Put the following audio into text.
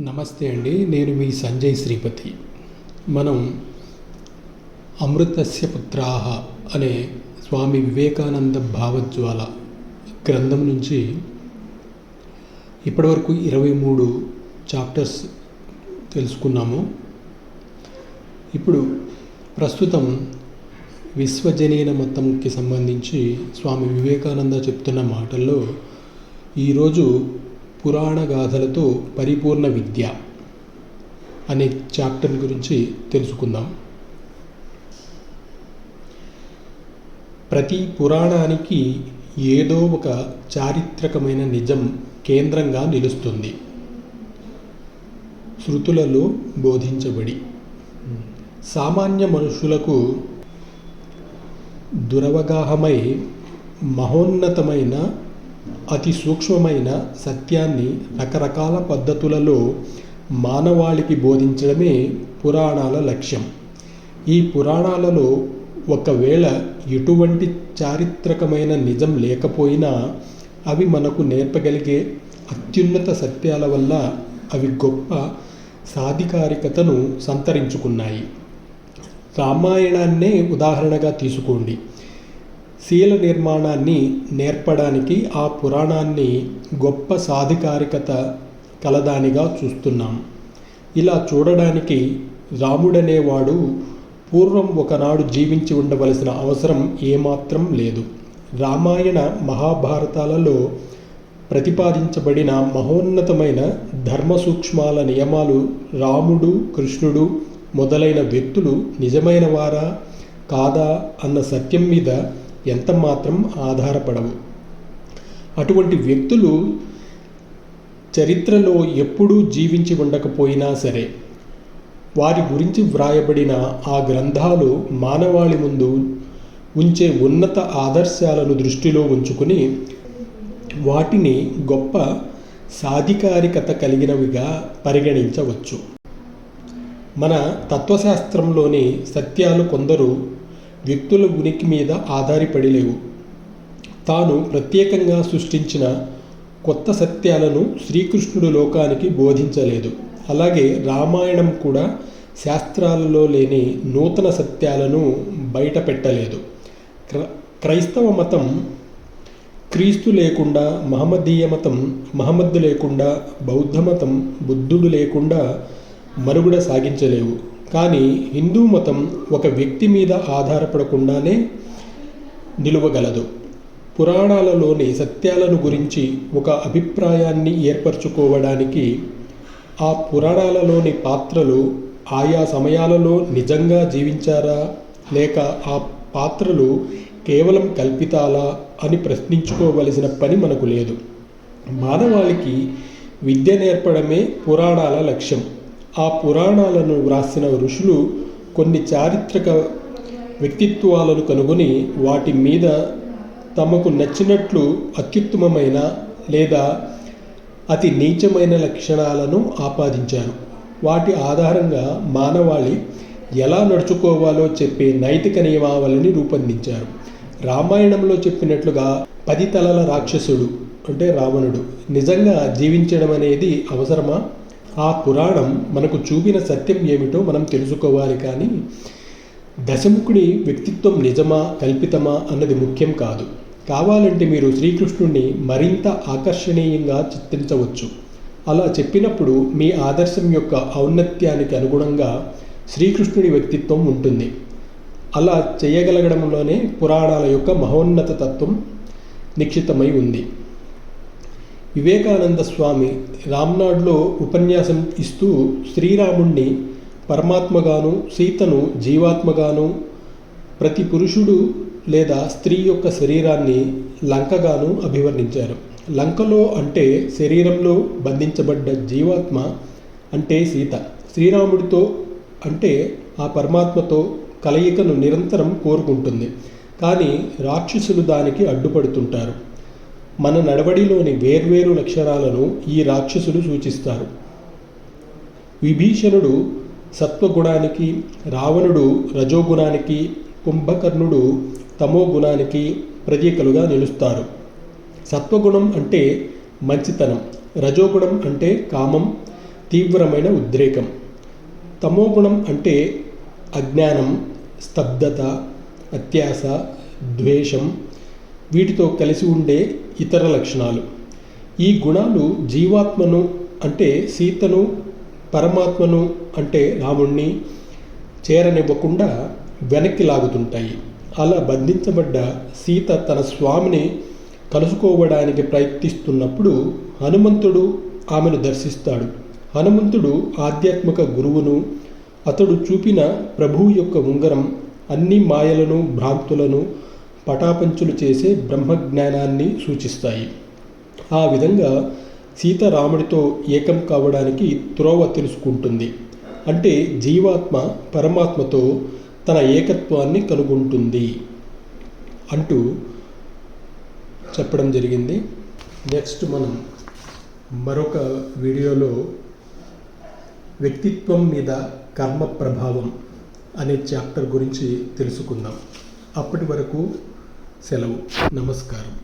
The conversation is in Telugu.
నమస్తే అండి నేను మీ సంజయ్ శ్రీపతి. మనం అమృతస్య పుత్రాహ అనే స్వామి వివేకానంద భావజ్వాల గ్రంథం నుంచి ఇప్పటివరకు ఇరవై మూడు చాప్టర్స్ తెలుసుకున్నాము. ఇప్పుడు ప్రస్తుతం విశ్వజనీన మతంకి సంబంధించి స్వామి వివేకానంద చెప్తున్న మాటల్లో ఈరోజు పురాణ గాథలతో పరిపూర్ణ విద్య అనే చాప్టర్ గురించి తెలుసుకుందాం. ప్రతి పురాణానికి ఏదో ఒక చారిత్రకమైన నిజం కేంద్రంగా నిలుస్తుంది. శృతులలో బోధించబడి సామాన్య మనుషులకు దురవగాహమై మహోన్నతమైన అతి సూక్ష్మమైన సత్యాన్ని రకరకాల పద్ధతులలో మానవాళికి బోధించడమే పురాణాల లక్ష్యం. ఈ పురాణాలలో ఒకవేళ ఎటువంటి చారిత్రకమైన నిజం లేకపోయినా అవి మనకు నేర్పగలిగే అత్యున్నత సత్యాల వల్ల అవి గొప్ప సాధికారికతను సంతరించుకున్నాయి. రామాయణాన్నే ఉదాహరణగా తీసుకోండి. శీల నిర్మాణాన్ని నేర్పడానికి ఆ పురాణాన్ని గొప్ప సాధికారికత కలదానిగా చూస్తున్నాం. ఇలా చూడడానికి రాముడనేవాడు పూర్వం ఒకనాడు జీవించి ఉండవలసిన అవసరం ఏమాత్రం లేదు. రామాయణ మహాభారతాలలో ప్రతిపాదించబడిన మహోన్నతమైన ధర్మ సూక్ష్మాల నియమాలు రాముడు కృష్ణుడు మొదలైన వ్యక్తులు నిజమైన వారా కాదా అన్న సత్యం మీద ఎంత మాత్రం ఆధారపడవు. అటువంటి వ్యక్తులు చరిత్రలో ఎప్పుడూ జీవించి ఉండకపోయినా సరే వారి గురించి వ్రాయబడిన ఆ గ్రంథాలు మానవాళి ముందు ఉంచే ఉన్నత ఆదర్శాలను దృష్టిలో ఉంచుకుని వాటిని గొప్ప సాధికారికత కలిగినవిగా పరిగణించవచ్చు. మన తత్వశాస్త్రంలోని సత్యాలు కొందరు వ్యక్తుల ఉనికి మీద ఆధారపడి లేవు తాను ప్రత్యేకంగా సృష్టించిన కొత్త సత్యాలను శ్రీకృష్ణుడు లోకానికి బోధించలేదు. అలాగే రామాయణం కూడా శాస్త్రాలలో లేని నూతన సత్యాలను బయట పెట్టలేదు క్ర క్రైస్తవ మతం క్రీస్తు లేకుండా మహమ్మదీయ మతం మహమ్మద్ లేకుండా బౌద్ధ మతం బుద్ధుడు లేకుండా మనుగడ సాగించలేవు. కానీ హిందూ మతం ఒక వ్యక్తి మీద ఆధారపడకుండానే నిలువగలదు. పురాణాలలోని సత్యాలను గురించి ఒక అభిప్రాయాన్ని ఏర్పరచుకోవడానికి ఆ పురాణాలలోని పాత్రలు ఆయా సమయాలలో నిజంగా జీవించారా? లేక ఆ పాత్రలు కేవలం కల్పితాలా అని ప్రశ్నించుకోవలసిన పని మనకు లేదు. మానవాళికి విద్య నేర్పడమే పురాణాల లక్ష్యం. ఆ పురాణాలను వ్రాసిన ఋషులు కొన్ని చారిత్రక వ్యక్తిత్వాలను కనుగొని వాటి మీద తమకు నచ్చినట్లు అత్యుత్తమమైన లేదా అతి నీచమైన లక్షణాలను ఆపాదించారు. వాటి ఆధారంగా మానవాళి ఎలా నడుచుకోవాలో చెప్పే నైతిక నియమావళిని రూపొందించారు. రామాయణంలో చెప్పినట్లుగా పది తలల రాక్షసుడు అంటే రావణుడు నిజంగా జీవించడం అనేది అవసరమా? ఆ పురాణం మనకు చూపిన సత్యం ఏమిటో మనం తెలుసుకోవాలి కానీ దశముఖుడి వ్యక్తిత్వం నిజమా కల్పితమా అన్నది ముఖ్యం కాదు. కావాలంటే మీరు శ్రీకృష్ణుడిని మరింత ఆకర్షణీయంగా చిత్రించవచ్చు. అలా చెప్పినప్పుడు మీ ఆదర్శం యొక్క ఔన్నత్యానికి అనుగుణంగా శ్రీకృష్ణుడి వ్యక్తిత్వం ఉంటుంది. అలా చేయగలగడంలోనే పురాణాల యొక్క మహోన్నత తత్వం నిక్షితమై ఉంది. వివేకానంద స్వామి రామ్నాడ్లో ఉపన్యాసం ఇస్తూ శ్రీరాముణ్ణి పరమాత్మగాను సీతను జీవాత్మగాను ప్రతి పురుషుడు లేదా స్త్రీ యొక్క శరీరాన్ని లంకగాను అభివర్ణించారు. లంకలో అంటే శరీరంలో బంధించబడ్డ జీవాత్మ అంటే సీత. శ్రీరాముడితో అంటే ఆ పరమాత్మతో కలయికను నిరంతరం కోరుకుంటుంది. కానీ రాక్షసులు దానికి అడ్డుపడుతుంటారు. మన నడవడిలోని వేర్వేరు లక్షణాలను ఈ రాక్షసులు సూచిస్తారు. విభీషణుడు సత్వగుణానికి రావణుడు రజోగుణానికి కుంభకర్ణుడు తమో గుణానికి ప్రతీకలుగా నిలుస్తారు. సత్వగుణం అంటే మంచితనం రజోగుణం అంటే కామం తీవ్రమైన ఉద్రేకం. తమోగుణం అంటే అజ్ఞానం స్తబ్దత అత్యాస ద్వేషం. వీటితో కలిసి ఉండే ఇతర లక్షణాలు. ఈ గుణాలు జీవాత్మను అంటే సీతను పరమాత్మను అంటే రాముణ్ణి చేరనివ్వకుండా వెనక్కి లాగుతుంటాయి. అలా బంధించబడ్డ సీత తన స్వామిని కలుసుకోవడానికి ప్రయత్నిస్తున్నప్పుడు హనుమంతుడు ఆమెను దర్శిస్తాడు. హనుమంతుడు ఆధ్యాత్మిక గురువును అతడు చూపిన ప్రభువు యొక్క ఉంగరం అన్ని మాయలను భ్రాంతులను పటాపంచులు చేసే బ్రహ్మజ్ఞానాన్ని సూచిస్తాయి. ఆ విధంగా సీత రాముడితో ఏకం కావడానికి త్రోవ తెలుసుకుంటుంది. అంటే జీవాత్మ పరమాత్మతో తన ఏకత్వాన్ని కనుగొంటుంది. అంటూ చెప్పడం జరిగింది. నెక్స్ట్ మనం మరొక వీడియోలో వ్యక్తిత్వం మీద కర్మ ప్రభావం అనే చాప్టర్ గురించి తెలుసుకుందాం. అప్పటి వరకు సెలవు. నమస్కారం.